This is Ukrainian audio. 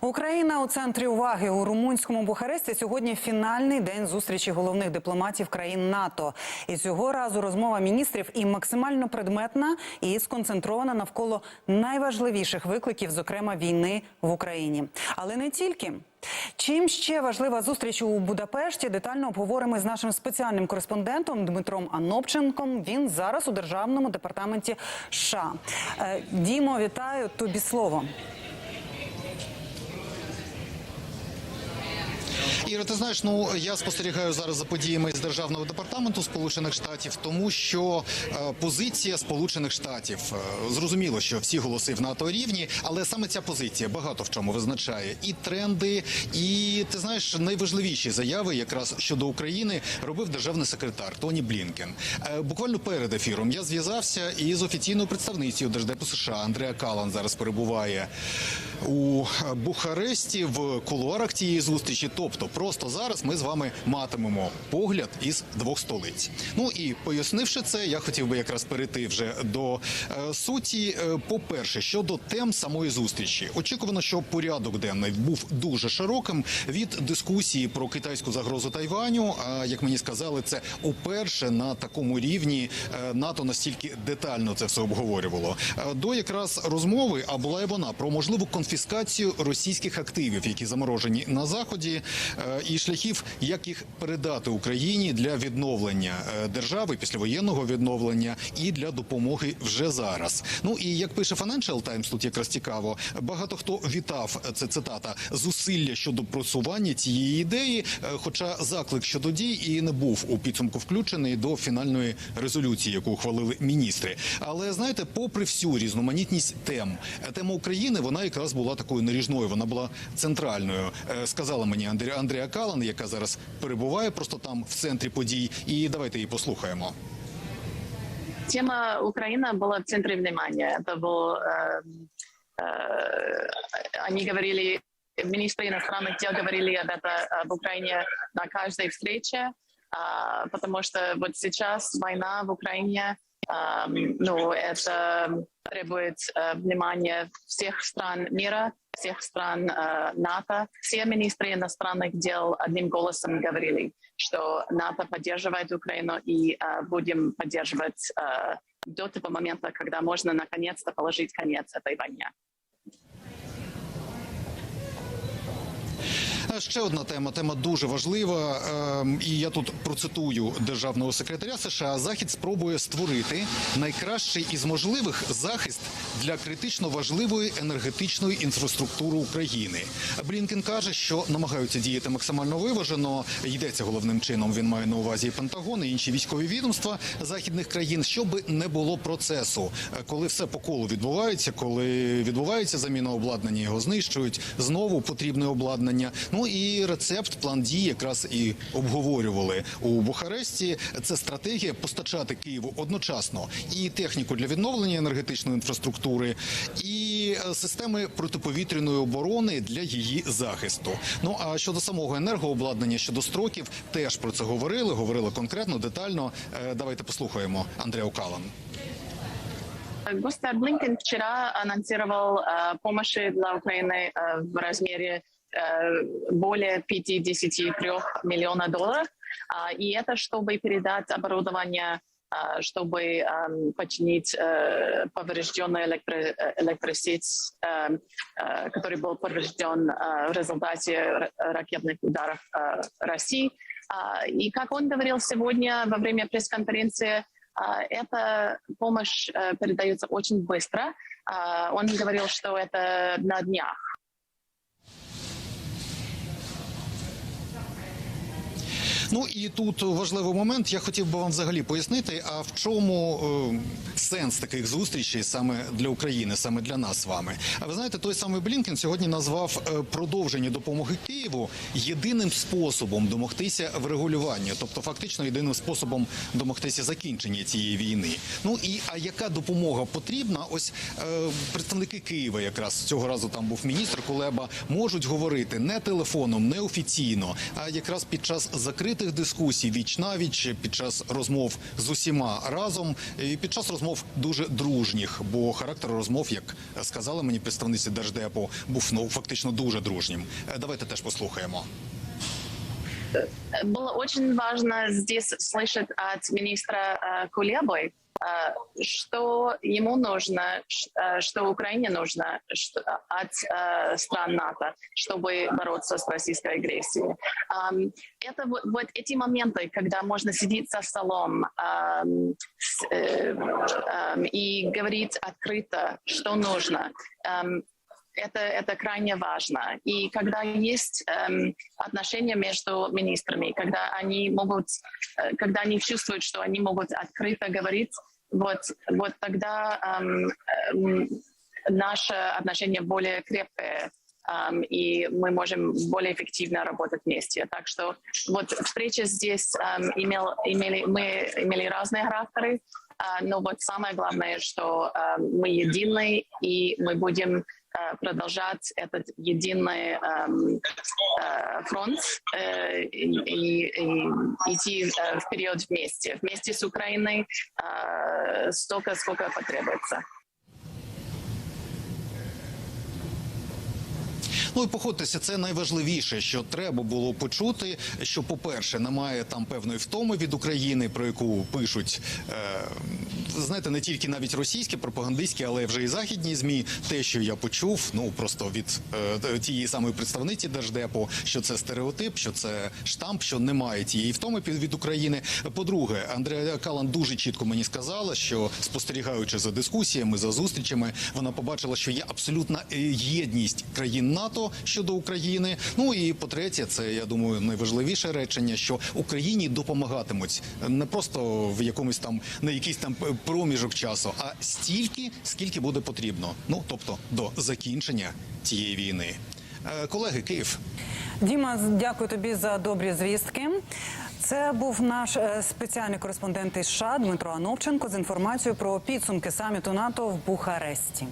Україна у центрі уваги у румунському Бухаресті сьогодні фінальний день зустрічі головних дипломатів країн НАТО. І цього разу розмова міністрів і максимально предметна і сконцентрована навколо найважливіших викликів, зокрема війни в Україні. Але не тільки. Чим ще важлива зустріч у Будапешті? Детально обговоримо з нашим спеціальним кореспондентом Дмитром Анопченком. Він зараз у державному департаменті США. Е, Дімо, вітаю тобі слово. Іра, ти знаєш, ну я спостерігаю зараз за подіями з державного департаменту Сполучених Штатів, тому що е, позиція Сполучених Штатів е, зрозуміло, що всі голоси в НАТО рівні, але саме ця позиція багато в чому визначає і тренди, і ти знаєш, найважливіші заяви якраз щодо України робив державний секретар Тоні Блінкен. Е, буквально перед ефіром я зв'язався із офіційною представницею Держдепу США Андреа Калан зараз перебуває у Бухаресті в кулуарах цієї зустрічі. Тобто, просто зараз ми з вами матимемо погляд із двох столиць. Ну і пояснивши це, я хотів би якраз перейти вже до е, суті. Е, По-перше, щодо тем самої зустрічі, очікувано, що порядок денний був дуже широким від дискусії про китайську загрозу Тайваню. А як мені сказали, це уперше на такому рівні е, НАТО настільки детально це все обговорювало. Е, До якраз розмови, а була і вона про можливу конфіскацію російських активів, які заморожені на заході, і шляхів, як їх передати Україні для відновлення е, держави післявоєнного відновлення і для допомоги вже зараз. Ну і як пише Financial Times, тут якраз цікаво, багато хто вітав е, це цитата зусилля щодо просування цієї ідеї. е, Хоча заклик щодо дій і не був у підсумку включений до фінальної резолюції, яку ухвалили міністри. Але знаєте, попри всю різноманітність тем, е, тема України вона якраз була такою наріжною. Вона була центральною. Е, Сказала мені Андрія Андрія Калан, яка зараз перебуває просто там в центрі подій. І давайте її послухаємо. Тема Украина была в центре внимания. Это был, э, э, они говорили, министры иностранных дел говорили об этом об Украине на каждой встрече, а, потому что вот сейчас война в Украине, а, Ну, это требует э, внимания всех стран мира, всех стран э, НАТО. Все министры иностранных дел одним голосом говорили, что НАТО поддерживает Украину и э, будем поддерживать до того момента, когда можно наконец-то положить конец этой войне. Е, Ще одна тема, тема дуже важлива. ем, І я тут процитую державного секретаря США. Захід спробує створити найкращий із можливих захист для критично важливої енергетичної інфраструктури України. Блінкен каже, що намагаються діяти максимально виважено. Йдеться головним чином. Він має на увазі Пентагон, і інші військові відомства західних країн, щоб не було процесу, коли все по колу відбувається, коли відбувається заміна обладнання, його знищують знову потрібне обладнання. Ну і рецепт, план дій якраз і обговорювали у Бухаресті. Це стратегія постачати Києву одночасно і техніку для відновлення енергетичної інфраструктури, і е, системи протиповітряної оборони для її захисту. Ну а щодо самого енергообладнання, щодо строків, теж про це говорили. Говорили конкретно, детально. Е, Давайте послухаємо Андреа Калан. Густав Блинкен вчера анонсировал э, помощи для Украины э, в размере э, более 53 миллиона долларов. А, и это чтобы передать оборудование, а, чтобы эм, починить э, поврежденную электро- э, электросеть, э, э, который был поврежден э, в результате ра- ракетных ударов э, России. А, И как он говорил сегодня во время пресс-конференции, эта помощь э, передается очень быстро. Он говорил, что это на днях. Ну і тут важливий момент. Я хотів би вам взагалі пояснити, а в чому е, сенс таких зустрічей саме для України, саме для нас з вами. А ви знаєте, той самий Блінкен сьогодні назвав е, продовження допомоги Києву єдиним способом домогтися врегулювання, тобто фактично єдиним способом домогтися закінчення цієї війни. Ну і а яка допомога потрібна? Ось е, представники Києва, якраз цього разу там був міністр Кулеба, можуть говорити не телефоном, не офіційно, а якраз під час закритих відкритих дискусій віч навіч під час розмов з усіма разом і під час розмов дуже дружніх. Бо характер розмов, як сказала мені представниці держдепу, був ну фактично дуже дружнім. Е, Давайте теж послухаємо. Было очень важно здесь слышать от министра э, Кулебы, э, что ему нужно, э, что Украине нужно от э, стран НАТО, чтобы бороться с российской агрессией. Это вот, вот эти моменты, когда можно сидеть за столом э, и говорить открыто, что нужно. Это, это крайне важно. И когда есть эм, отношения между министрами, когда они могут, э, когда они чувствуют, что они могут открыто говорить, вот, вот тогда эм, эм, наши отношения более крепкие. эм, и мы можем более эффективно работать вместе. Так что вот встреча здесь эм, имел, имели, мы имели разные характеры, а, но вот самое главное, что э, мы едины, и мы будем э, продолжать этот единый эм, э, фронт э, и, идти э, вперед вместе, вместе с Украиной э, столько, сколько потребуется. Ну і походьтеся, це найважливіше, що треба було почути. Що, по-перше, немає там певної втоми від України, про яку пишуть е, знаєте, не тільки навіть російські пропагандистські, але вже і західні змі. Те, що я почув, ну просто від е, тієї самої представниці держдепу, що це стереотип, що це штамп, що немає тієї втоми від України. По-друге, Андреа Калан дуже чітко мені сказала, що спостерігаючи за дискусіями, за зустрічами, вона побачила, що є абсолютна е, єдність країн НАТО щодо України. Ну і по-третє, це я думаю найважливіше речення, що Україні допомагатимуть не просто в якомусь там на якийсь там проміжок часу, а стільки, скільки буде потрібно. Ну тобто до закінчення цієї війни. Е, Колеги, Київ. Діма, дякую тобі за добрі звістки. Це був наш е, спеціальний кореспондент із США Дмитро Ановченко з інформацією про підсумки саміту НАТО в Бухаресті.